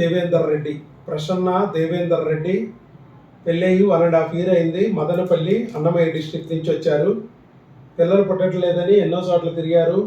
దేవేందర్ రెడ్డి. ప్రసన్న దేవేందర్ రెడ్డి. పెళ్ళయి one and half year అయింది. Madanapalle Annamayya district నుంచి వచ్చారు. పిల్లలు పుట్టట్లేదని ఎన్నో చోట్ల తిరిగారు.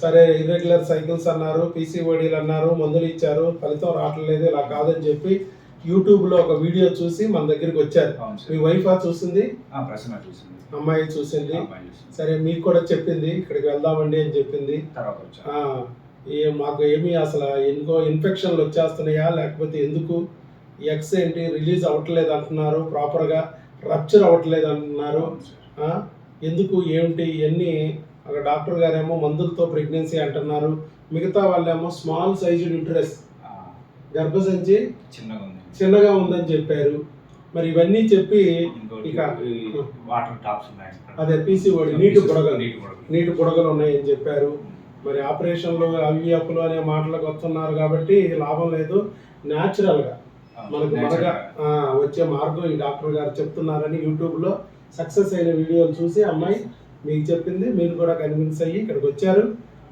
సార్. ఇర్రెగ్యులర్ సైకిల్స్ అన్నారు పీసీఓడీలు అన్నారు మందులు ఇచ్చారు. ఫలితం రావట్లేదు ఇలా కాదని చెప్పి యూట్యూబ్లో ఒక వీడియో చూసి మన దగ్గరికి వచ్చారు. మీ వైఫా చూసింది? అమ్మాయి చూసింది. సరే మీకు కూడా చెప్పింది. ఇక్కడికి వెళ్దామండి అని చెప్పింది. మాకు ఏమి అసలు ఎందుకో ఇన్ఫెక్షన్లు వచ్చేస్తున్నాయా? లేకపోతే ఎందుకు? ఎక్స్ ఏంటి? రిలీజ్ అవ్వట్లేదు అంటున్నారు. ప్రాపర్గా రప్చర్ అవ్వట్లేదు అంటున్నారు. ఎందుకు? ఏమిటి? ఇవన్నీ అక్కడ డాక్టర్ గారేమో మందులతో ప్రెగ్నెన్సీ అంటున్నారు. మిగతా వాళ్ళేమో స్మాల్ సైజు యూట్రస్ గర్భసంచి చిన్నగా ఉంది. చిన్నగా ఉందని చెప్పారు. మరి ఇవన్నీ చెప్పి ఇక వాటర్ టాప్స్ అదే బుడగలు నీటి బుడగలు నీటి బుడగలు ఉన్నాయని చెప్పారు. మరి ఆపరేషన్లు అవి అప్పులు అనే మాటలకు వస్తున్నారు కాబట్టి లాభం లేదు. న్యాచురల్గా మనకు మనగా వచ్చే మార్గం ఈ డాక్టర్ గారు చెప్తున్నారని యూట్యూబ్లో సక్సెస్ అయిన వీడియోలు చూసి అమ్మాయి మీకు చెప్పింది మీరు కూడా కన్విన్స్ అయ్యి ఇక్కడికి వచ్చారు.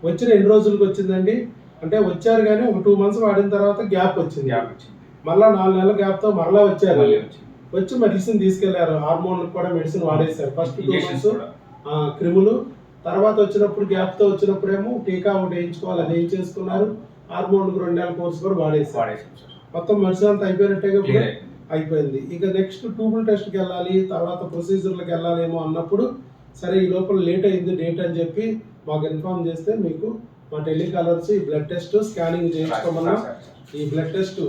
వచ్చిన ఎన్ని రోజులకు వచ్చిందండి? అంటే వచ్చారు కానీ ఒక టూ మంత్స్ వాడిన తర్వాత గ్యాప్ వచ్చింది. గ్యాప్ వచ్చింది. మళ్ళా నాలుగు నెలల గ్యాప్తో మరలా వచ్చారు. వచ్చి మెడిసిన్ తీసుకెళ్ళారు. హార్మోన్ కూడా మెడిసిన్ వాడేశారు. ఫస్ట్ క్రిములు తర్వాత వచ్చినప్పుడు గ్యాప్తో వచ్చినప్పుడేమో టీకా ఒకటి వేయించుకోవాలి అది వేయించేసుకున్నారు. హార్మోన్ రెండు నెలల కోర్స్ కూడా వాడేసాం సార్. మొత్తం మెడిసిన్ అంతా అయిపోయినట్టే అయిపోయింది. ఇక నెక్స్ట్ ట్యూబుల్ టెస్ట్కి వెళ్ళాలి తర్వాత ప్రొసీజర్లకు వెళ్ళాలేమో అన్నప్పుడు సరే ఈ లోపల లేట్ అయింది డేట్ అని చెప్పి మాకు ఇన్ఫార్మ్ చేస్తే మీకు మా టెలికాలర్స్ ఈ బ్లడ్ టెస్ట్ స్కానింగ్ చేయించుకోమన్నా. ఈ బ్లడ్ టెస్ట్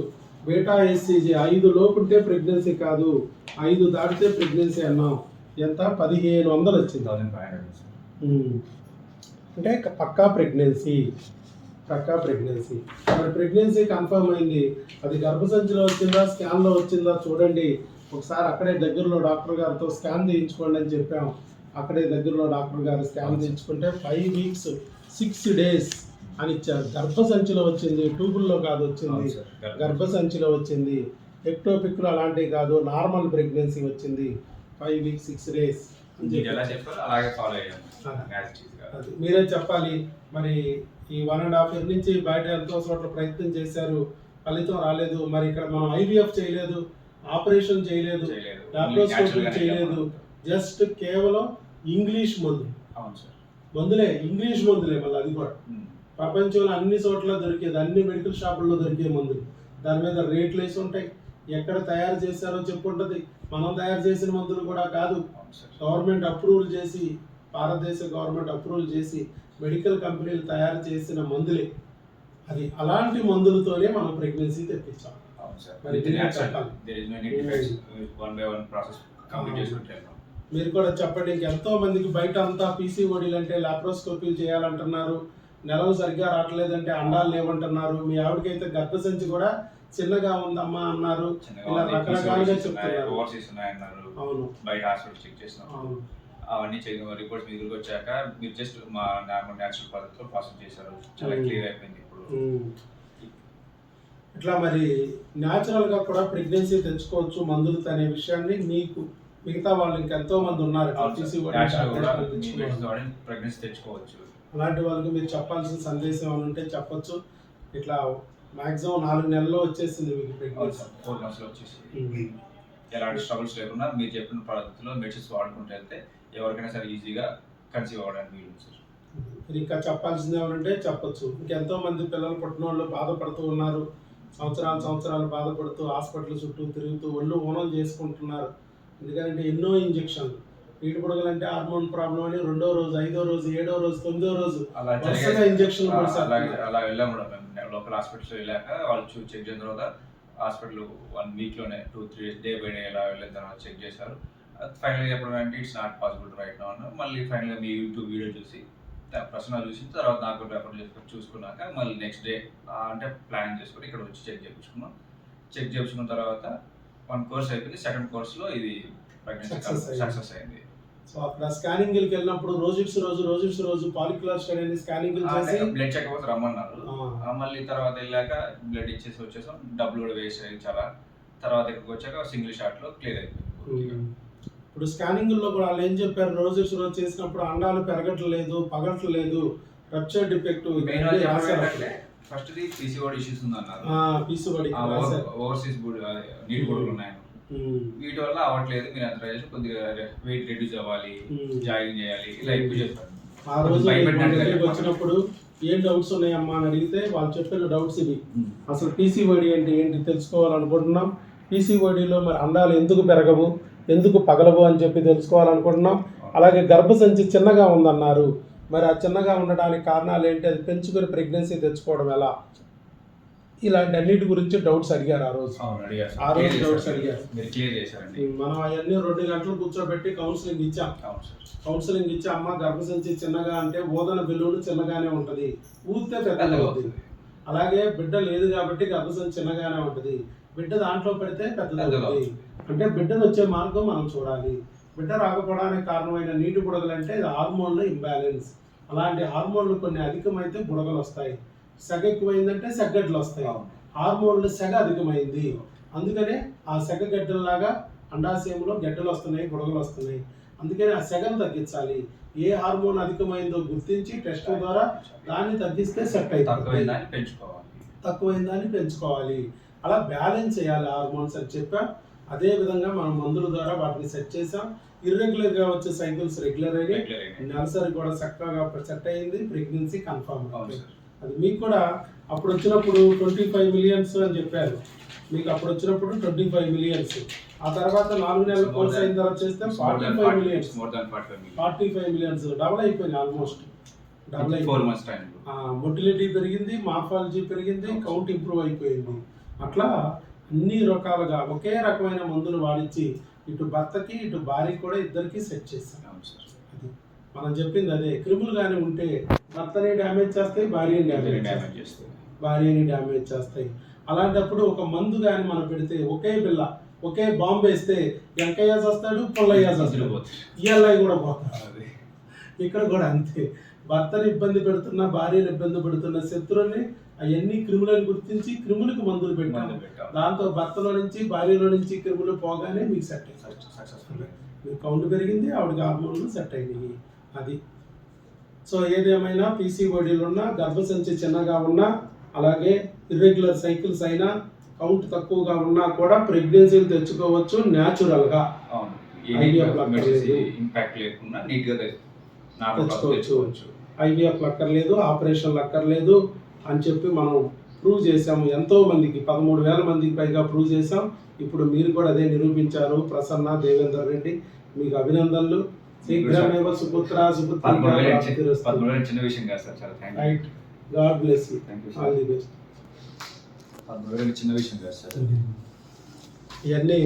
బేటా ఎస్సీజీ ఐదు లోపుంటే ప్రెగ్నెన్సీ కాదు. ఐదు దాటితే ప్రెగ్నెన్సీ అన్నాం. ఎంత? పదిహేను వందలు వచ్చింది. 1500 సార్. ఉమ్. అంటే పక్కా ప్రెగ్నెన్సీ. పక్కా ప్రెగ్నెన్సీ. మరి ప్రెగ్నెన్సీ కన్ఫర్మ్ అయింది. అది గర్భసంచిలో వచ్చిందా స్కాన్లో వచ్చిందా చూడండి. ఒకసారి అక్కడే దగ్గరలో డాక్టర్ గారితో స్కాన్ చేయించుకోండి అని చెప్పాం. అక్కడే దగ్గరలో డాక్టర్ గారు స్కాన్ చేయించుకుంటే ఫైవ్ వీక్స్ సిక్స్ డేస్ అని ఇచ్చారు. గర్భసంచిలో వచ్చింది ట్యూబుల్లో కాదు వచ్చింది. గర్భసంచిలో వచ్చింది. ఎక్టోపిక్లు అలాంటివి కాదు నార్మల్ ప్రెగ్నెన్సీ వచ్చింది. Five weeks six days. మీరు ఎలా చెప్పారో అలాగే ఫాలో అయ్యాము మీరే చెప్పాలి. మరి ఈ వన్ అండ్ హాఫ్ ఇయర్ నుంచి బయట ఎంతో చోట్ల ప్రయత్నం చేశారు. ఫలితం రాలేదు. మరి ఇక్కడ మనం ఐవీఎఫ్ చేయలేదు. ఆపరేషన్ చేయలేదు. చేయలేదు. లాప్రోస్కోపీ. జస్ట్ కేవలం ఇంగ్లీష్ మందు. మందులే ఇంగ్లీష్ మందులే మళ్ళీ అది కూడా. ప్రపంచంలో అన్ని చోట్ల దొరికేది అన్ని మెడికల్ షాపుల్లో దొరికే మందులు. దాని మీద రేట్లు వేసి ఉంటాయి. ఎక్కడ తయారు చేశారో చెప్పుంటది మనం తయారు చేసిన మందులు కూడా కాదు. గవర్నమెంట్ అప్రూవల్ చేసి భారతదేశ గవర్నమెంట్ అప్రూవల్ చేసి మెడికల్ కంపెనీలు తయారు చేసిన మందులే. అది అలాంటి మందులతోనే మనం ప్రెగ్నెన్సీ తెప్పించాం అవును సార్. మరి కూడా చెప్పండి ఇంకెంతో మందికి బయట అంతా పీసీఓడీలు అంటే లాప్రోస్కోపీలు చేయాలంటున్నారు. నెలలు సరిగ్గా రావట్లేదంటే అండాలు లేవంటున్నారు. మీ ఆవిడకైతే గర్భసంచి కూడా చిన్నగా ఉందమ్మా అన్నారు. ఇలా ఉంది, రకరకాలుగా చెప్తున్నారు. అవును. బయట హాస్పిటల్ చెక్ చేసినాం. అవును. అవన్నీ రిపోర్ట్స్ మీ దగ్గరికి వచ్చాక మీరు జస్ట్ మా నార్మల్ న్యాచురల్ పద్ధతిలో ప్రాసెస్ చేశారు. చాలా. క్లియర్ అయిపోయింది ఇప్పుడు. ఇట్లా మరి న్యాచురల్గా కూడా ప్రెగ్నెన్సీ తెచ్చుకోవచ్చు మందులు అనే విషయాన్ని మీకు మిగతా వాళ్ళు ఇంకెంతో మంది ఉన్నారు. ప్రెగ్నెన్సీ తెచ్చుకోవచ్చు. అలాంటి వాళ్ళకి మీరు చెప్పాల్సిన సందేశం ఏమైనా ఉంటే చెప్పొచ్చు. ఇట్లా మాక్సిమం నాలుగు నెలల్లో వచ్చేసింది మీకు ప్రెగ్నెన్సీ ఫోర్ మంత్స్లో వచ్చేసి ఎలాంటి స్ట్రగుల్స్ లేకుండా మీరు చెప్పిన పద్ధతిలో మెడిసిన్స్ వాడుకుంటూ వెళ్తే ఎవరికైనా సరే ఈజీగా కన్సీవ్ అవ్వడానికి వీలు సార్ మీరు ఇంకా చెప్పాల్సింది ఏమంటే చెప్పొచ్చు. ఇంకెంతో మంది పిల్లలు పుట్టిన వాళ్ళు బాధపడుతూ ఉన్నారు. సంవత్సరాలు సంవత్సరాలు బాధపడుతూ హాస్పిటల్ చుట్టూ తిరుగుతూ ఒళ్ళు ఓనం చేసుకుంటున్నారు. ఎందుకంటే ఎన్నో ఇంజక్షన్లు. నీటి బుడగలంటే హార్మోన్ ప్రాబ్లం అని రెండో రోజు ఐదో రోజు ఏడో రోజు తొమ్మిదో రోజు అలా వరుసగా జరిగే- ఇంజక్షన్లు ఆ, కూడా అలా చేస్తున్నారు. లోకల్ హాస్పిటల్స్ వెళ్ళాక వాళ్ళు చూ చెక్ చేసిన తర్వాత hospital one వీక్లోనే two three day by day ఇలా వెళ్ళిన తర్వాత చెక్ చేశారు. ఫైనల్ చెప్పడం అంటే it's not possible right no అన్న మళ్ళీ ఫైనల్ మీ యూట్యూబ్ వీడియో చూసి ప్రశ్న చూసి తర్వాత నాకు రెఫర్ చేసుకుని చూసుకున్నాక మళ్ళీ నెక్స్ట్ డే అంటే ప్లాన్ చేసుకుని ఇక్కడ వచ్చి చెక్ చేయించుకున్నాం. చెక్ చేయించుకున్న తర్వాత వన్ కోర్స్ అయిపోయింది. సెకండ్ కోర్స్లో ఇది ప్రెగ్నెన్సీ. సక్సెస్ అయింది. సో అక్కడ స్కానింగ్ వెళ్ళినప్పుడు రోజుకి రోజు రోజుకి రోజు పాలిక్యులర్ స్టడీ స్కానింగ్ చేసి బ్లడ్ చెక్ పోతే రమ్మన్నారు. మళ్ళీ తర్వాత వెళ్ళాక బ్లడ్ ఇచ్చేసి వచ్చేసాం. డబ్బులు కూడా వేస్ట్ చాలా. తర్వాత ఇక్కడికి వచ్చాక సింగిల్ షాట్లో క్లియర్ అయిపోయింది. ఇప్పుడు స్కానింగ్లో కూడా వాళ్ళు ఏం చెప్పారు? రోజు రోజు చేసినప్పుడు అండాలు పెరగట్లేదు పగట్లేదు rupture defect first PCOD issues ఉందన్నారు. పీసుబడి ఓవర్సీస్ నీటి బుడగలు ఉన్నాయి వీటి వల్ల అవ్వట్లేదు. మీరు అంత చేసి కొద్దిగా వెయిట్ రెడ్యూస్ అవ్వాలి జాగింగ్ చేయాలి ఇలా ఎక్కువ చేస్తారు. ఆ రోజు. వచ్చినప్పుడు ఏం డౌట్స్ ఉన్నాయమ్మా అని అడిగితే వాళ్ళు చెప్పిన డౌట్స్ ఇవి. అసలు పీసీఓడి అంటే ఏంటి తెలుసుకోవాలనుకుంటున్నాం? పీసీఓడిలో మరి అండాలు ఎందుకు పెరగవు? ఎందుకు పగలవు అని చెప్పి తెలుసుకోవాలనుకుంటున్నాం? అలాగే గర్భసంచి చిన్నగా ఉందన్నారు. మరి ఆ చిన్నగా ఉండడానికి కారణాలు ఏంటి? అది పెంచుకొని ప్రెగ్నెన్సీ తెచ్చుకోవడం ఎలా? ఇలాంటి అన్నిటి గురించి డౌట్స్ అడిగారు ఆ రోజు. ఆ రోజు డౌట్స్. అడిగారు. మీరు క్లియర్ చేశారండి. మనం అవన్నీ రెండు గంటలు కూర్చోబెట్టి కౌన్సిలింగ్ ఇచ్చాం. కౌన్సిలింగ్ ఇచ్చి అమ్మ గర్భసంచి చిన్నగా అంటే ఓదన బెలూన్ చిన్నగానే ఉంటది. ఊస్తే పెద్దగా అవుతుంది. అలాగే బిడ్డ లేదు కాబట్టి గర్భసంచి చిన్నగానే ఉంటది. బిడ్డ దాంట్లో పెడితే అవుతుంది. అంటే బిడ్డను వచ్చే మార్గం మనం చూడాలి. బిడ్డ రాకపోవడానికి కారణమైన నీటి బుడగలు అంటే ఇది హార్మోన్ల ఇంబ్యాలెన్స్ అలాంటి హార్మోన్లు కొన్ని అధికమైతే బుడగలు వస్తాయి సెగ ఎక్కువైందంటే సెగ్గడ్లు వస్తాయి. హార్మోన్ల సెగ అధికమైంది. అందుకనే ఆ సెగ గడ్డల్లాగా అండాశయంలో గడ్డలు వస్తున్నాయి బుడగలు వస్తున్నాయి అందుకని ఆ సెగను తగ్గించాలి. ఏ హార్మోన్ అధికమైందో గుర్తించి టెస్ట్ ద్వారా దాన్ని తగ్గిస్తే సెట్ అవుతుంది తక్కువైన దాన్ని పెంచుకోవాలి. అలా బ్యాలెన్స్ చేయాలి హార్మోన్స్ అని చెప్పాం. అదే విధంగా మనం మందుల ద్వారా వాటిని సెట్ చేసాం ఇర్రెగ్యులర్గా వచ్చే సైకిల్స్ రెగ్యులర్ అయ్యి. నర్సరీ కూడా చక్కగా సెట్ అయ్యింది ప్రెగ్నెన్సీ కన్ఫర్మ్. సార్. అది మీకు కూడా అప్పుడు వచ్చినప్పుడు ట్వంటీ ఫైవ్ మిలియన్స్ అని చెప్పారు. మీకు అప్పుడు వచ్చినప్పుడు ట్వంటీ ఫైవ్ మిలియన్స్. ఆ తర్వాత నాలుగు నెలల కోర్స్ అయిన తర్వాత చేస్తే forty five millions forty five millions double అయిపోయింది ఆల్మోస్ట్ డబుల్ ఫోర్ అయిపోయింది. మొటిలిటీ పెరిగింది మార్ఫాలజీ పెరిగింది కౌంట్ ఇంప్రూవ్ అయిపోయింది. అట్లా అన్ని రకాలుగా ఒకే రకమైన మందులు వాడించి ఇటు భర్తకి ఇటు భార్యకి కూడా ఇద్దరికి సెట్ అది మనం చెప్పింది అదే. క్రిములు కానీ ఉంటే భర్తని డ్యామేజ్ చేస్తాయి భార్యని డ్యామేజ్ చేస్తాయి. డ్యామేజ్ చేస్తుంది భార్యని డ్యామేజ్ చేస్తాయి. అలాంటప్పుడు ఒక మందు కానీ మనం పెడితే ఒకే బిల్ల ఒకే బాంబు వేస్తే వెంకయ్య వస్తాడు పుల్లయ్య పోతారు. ఇయ్యాలయ్య కూడా పోతాడు. ఇక్కడ కూడా అంతే. భర్తని ఇబ్బంది పెడుతున్న భార్యను ఇబ్బంది పెడుతున్న శత్రువుని అవన్నీ క్రిములను గుర్తించి క్రిములకు మందులు పెట్టాం. మందు పెట్టాం. దాంతో భర్తలో నుంచి భార్యలో నుంచి క్రిములు పోగానే మీకు సెట్ అయింది Success- successful. మీ కౌంట్ పెరిగింది ఆవిడకి హార్మోన్లు సెట్ అయినాయి. అది. సో ఏదేమైనా పీసీఓడీలు ఉన్నా గర్భసంచి చిన్నగా ఉన్నా అలాగే ఇర్రెగ్యులర్ సైకిల్స్ అయినా కౌంట్ తక్కువగా ఉన్నా కూడా ప్రెగ్నెన్సీలు తెచ్చుకోవచ్చు న్యాచురల్గా. ఇంపాక్ట్ లేకుండా తెచ్చుకోవచ్చు. ఐవీఎఫ్ అక్కర్లేదు ఆపరేషన్లు అక్కర్లేదు అని చెప్పి మనం ప్రూవ్ చేసాము ఎంతో మందికి పదమూడు వేల మందికి పైగా ప్రూవ్ చేసాం ఇప్పుడు మీరు కూడా అదే నిరూపించారు. ప్రసన్న దేవేందర్ రెడ్డి మీకు అభినందనలు. శీఘ్రమేవ సుపుత్ర సుపుత్ర చిన్న విషయం కాదు సార్ చాలా thank right god bless you thank you all sir the best పదమూడు వేలు చిన్న విషయం కాదు సార్. ఇవన్నీ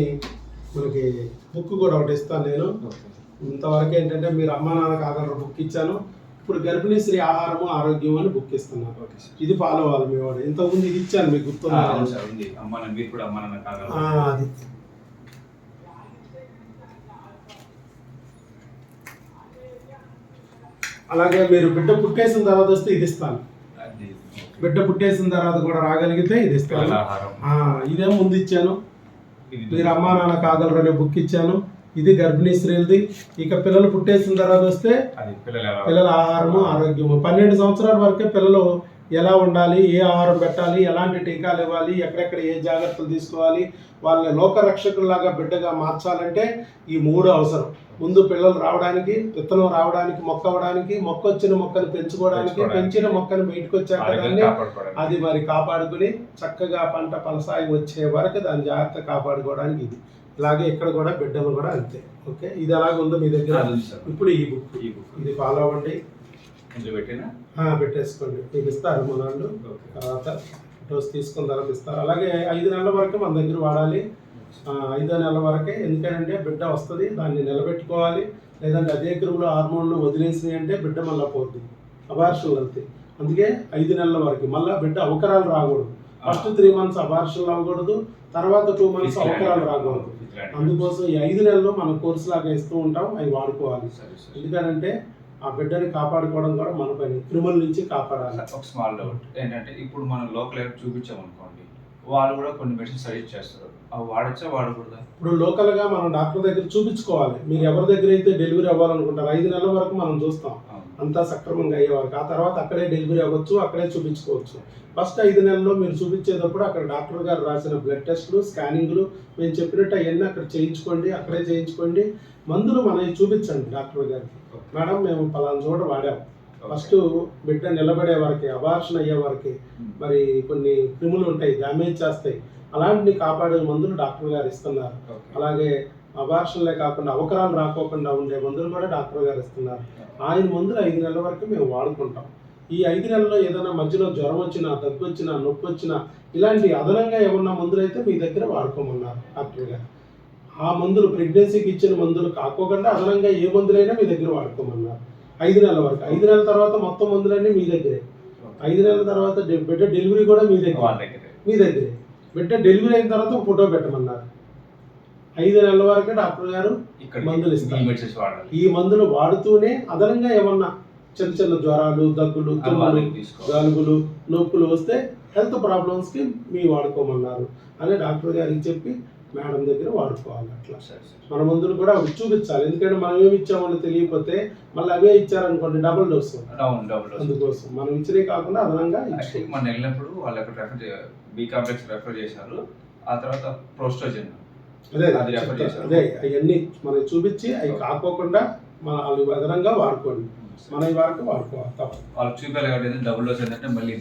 మనకి బుక్ కూడా ఒకటి ఇస్తాను నేను. ఇంతవరకు ఏంటంటే మీరు అమ్మా నాన్న కాగలరు బుక్ ఇచ్చాను. ఇప్పుడు గర్భిణీ స్త్రీ ఆహారము ఆరోగ్యం అని బుక్ ఇస్తున్నాను. ఇది ఫాలో అవ్వాలి మీ వాడు. ఇంతకుముందు ఇది ఇచ్చాను మీకు ఆ, గుర్తుందా అవును సార్ ఉంది అమ్మ నాన్న మీరు కూడా అమ్మ నాన్న ఆ, కాగలరు అది అలాగే మీరు బిడ్డ పుట్టేసిన తర్వాత వస్తే ఇది ఇస్తాను. బిడ్డ పుట్టేసిన తర్వాత కూడా రాగలిగితే ఇది ఇస్తాను. ఇదే ముందు ఇచ్చాను. మీరు అమ్మా నాన్న కాగలరు అనే బుక్ ఇచ్చాను. ఇది గర్భిణీ స్త్రీలది. ఇక పిల్లలు పుట్టేసిన తర్వాత వస్తే. పిల్లల ఆహారము ఆరోగ్యము. పన్నెండు సంవత్సరాల వరకే పిల్లలు ఎలా ఉండాలి ఏ ఆహారం పెట్టాలి ఎలాంటి టీకాలు ఇవ్వాలి ఎక్కడెక్కడ ఏ జాగ్రత్తలు తీసుకోవాలి వాళ్ళని లోకరక్షకుల్లాగా బిడ్డగా మార్చాలంటే ఈ మూడు అవసరం. ముందు పిల్లలు రావడానికి విత్తనం రావడానికి మొక్క అవ్వడానికి మొక్క వచ్చిన మొక్కను పెంచుకోవడానికి. పెంచిన మొక్కను బయటకు వచ్చాక. అది మరి కాపాడుకుని చక్కగా పంట ఫలసాయి వచ్చే వరకు దాని జాగ్రత్త కాపాడుకోవడానికి ఇది. ఇలాగే ఇక్కడ కూడా బిడ్డలు కూడా అంతే. ఓకే? ఇది ఎలాగ ఉందో మీ దగ్గర. ఇప్పుడు ఈ బుక్. ఈ బుక్. ఇది ఫాలో అవ్వండి. పెట్టినా? పెట్టేసుకోండి. మీకు ఇస్తారు మన వాళ్ళు తర్వాత డోస్ తీసుకున్న తర్వాత ఇస్తారు. అలాగే ఐదు నెలల వరకు మన దగ్గర వాడాలి. ఐదో నెలల వరకే. ఎందుకంటే బిడ్డ వస్తుంది దాన్ని నిలబెట్టుకోవాలి. లేదంటే అదే క్రమంలో హార్మోన్లు వదిలేసినాయి అంటే బిడ్డ మళ్ళీ పోతుంది అబార్షన్లు వెళ్తాయి అందుకే ఐదు నెలల వరకు. మళ్ళీ బిడ్డ అవకరాలు రాకూడదు. ఫస్ట్ త్రీ మంత్స్ అబార్షన్లు అవ్వకూడదు. తర్వాత టూ మంత్స్ అవకరాలు రాకూడదు. అందుకోసం ఈ ఐదు నెలలు మనం కోర్సు లాగా ఇస్తూ ఉంటాం. అవి వాడుకోవాలి. ఎందుకంటే ఆ బిడ్డని కాపాడుకోవడం కూడా మన పని క్రిముల నుంచి కాపాడాలి. ఒక స్మాల్ డౌట్ ఏంటంటే ఇప్పుడు మనం లోకల్ హెల్త్ చూపించాం అనుకోండి వాళ్ళు కూడా కొన్ని మెడిసిన్ సజెస్ట్ చేస్తారు. అవి వాడచ్చా వాడకూడదా? ఇప్పుడు లోకల్గా మనం డాక్టర్ దగ్గర చూపించుకోవాలి. మీరు ఎవరి దగ్గర అయితే డెలివరీ అవ్వాలనుకుంటారు ఐదు నెలల వరకు మనం చూస్తాం. అంతా సక్రమంగా అయ్యేవారికి ఆ తర్వాత అక్కడే డెలివరీ అవ్వచ్చు అక్కడే చూపించుకోవచ్చు. ఫస్ట్ ఐదు నెలల్లో మీరు చూపించేటప్పుడు అక్కడ డాక్టర్ గారు రాసిన బ్లడ్ టెస్టులు స్కానింగ్లు మేము చెప్పినట్టు అవన్నీ అక్కడ చేయించుకోండి అక్కడే చేయించుకోండి. మందులు మనకి చూపించండి డాక్టర్ గారికి. మేడం మేము పలానా చోట వాడాం. ఫస్ట్ బిడ్డ నిలబడే వరకు అబార్షన్ అయ్యే వరకు మరి కొన్ని క్రిములు ఉంటాయి డ్యామేజ్ చేస్తాయి. అలాంటిని కాపాడే మందులు డాక్టర్ గారు ఇస్తున్నారు. అలాగే అబార్షన్లే కాకుండా అవకరాలు రాకోకుండా ఉండే మందులు కూడా డాక్టర్ గారు ఇస్తున్నారు. ఆయన మందులు ఐదు నెలల వరకు మేము వాడుకుంటాం. ఈ ఐదు నెలల్లో ఏదైనా మధ్యలో జ్వరం వచ్చినా దగ్గు వచ్చినా నొప్పి వచ్చినా ఇలాంటి అదనంగా ఏమన్నా మందులు అయితే మీ దగ్గర వాడుకోమన్నారు డాక్టర్ గారు. ఆ మందులు ప్రెగ్నెన్సీకి ఇచ్చిన మందులు కాకోకుండా అదనంగా ఏ మందులైనా మీ దగ్గర వాడుకోమన్నారు. ఐదు నెలల వరకు. ఐదు నెలల తర్వాత మొత్తం మందులన్నీ మీ దగ్గరే. ఐదు నెలల తర్వాత బిడ్డ డెలివరీ కూడా మీ దగ్గర. మీ దగ్గరే. బిడ్డ డెలివరీ అయిన తర్వాత ఫోటో పెట్టమన్నారు. ఐదు నెలల వరకే డాక్టర్ గారు మందులు ఇస్తారు. ఈ మందులు వాడుతూనే అదనంగా ఏమన్నా చిన్న చిన్న జ్వరాలు దగ్గులు జలుబులు నొప్పులు వస్తే హెల్త్ ప్రాబ్లమ్స్కి మీ వాడుకోమన్నారు అని డాక్టర్ గారికి చెప్పి మేడం దగ్గర వాడుకోవాలి అట్లా. మన మందులు కూడా అవి చూపించాలి. ఎందుకంటే మనం ఏమి ఇచ్చామని తెలియకపోతే మళ్ళీ అవే ఇచ్చారనుకోండి డబుల్ డోస్ అందుకోసం మనం ఇచ్చినవి కాకుండా అదనంగా మనం వెళ్ళినప్పుడు వాళ్ళు రెఫర్ బి కాంప్లెక్స్ రెఫర్ చేశారు. ఆ తర్వాత ప్రోస్టోజన్. అదే అది అవన్నీ మనకి చూపించి అవి కాకోకుండా మన అవి అదనంగా వాడుకోండి. మన వరకు వాడుకోవాలి. వాళ్ళకి చూపించాలి కాబట్టి డబుల్ డోస్ ఏంటంటే మళ్ళీ